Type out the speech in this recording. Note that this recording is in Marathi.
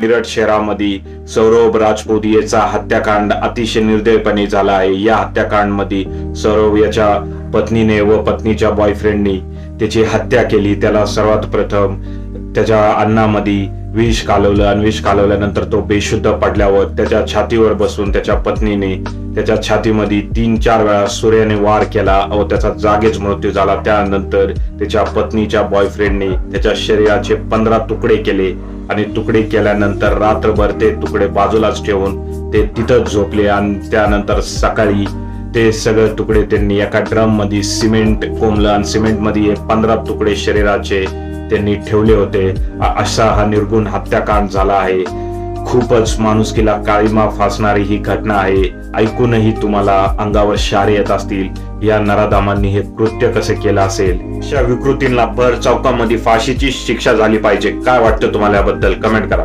मिरट शहरामध्ये सौरभ राजपूत याचा हत्याकांड अतिशय निर्दयपणे झाला आहे. या हत्याकांडमध्ये सौरभ याच्या पत्नीने व पत्नीच्या बॉयफ्रेंडने त्याची हत्या केली. त्याला सर्वात प्रथम त्याच्या अन्नामध्ये विष कालवलं आणि विष कालवल्यानंतर तो बेशुद्ध पडल्यावर त्याच्या छातीवर बसून त्याच्या पत्नीने त्याच्या छातीमध्ये तीन चार वेळा सूर्याने वार केला व त्याचा जागेच मृत्यू झाला. त्यानंतर त्याच्या पत्नीच्या बॉयफ्रेंडने त्याच्या शरीराचे पंधरा तुकडे केले. आणि तुकडे केल्यानंतर रात्रभर ते तुकडे बाजूलाच ठेवून ते तिथंच झोपले आणि त्यानंतर सकाळी ते सगळे तुकडे त्यांनी एका ड्रममध्ये सिमेंट कोंबलं आणि सिमेंटमध्ये पंधरा तुकडे शरीराचे त्यांनी ठेवले होते. असा हा निर्गुण हत्याकांड झाला आहे. खूपच माणुसकीला काळीमा फासणारी ही घटना आहे. ऐकूनही तुम्हाला अंगावर शारे येत असतील. या नराधामांनी हे कृत्य कसे केलं असेल? अशा विकृतींना भर चौकामध्ये फाशीची शिक्षा झाली पाहिजे. काय वाटतं तुम्हाला याबद्दल? कमेंट करा.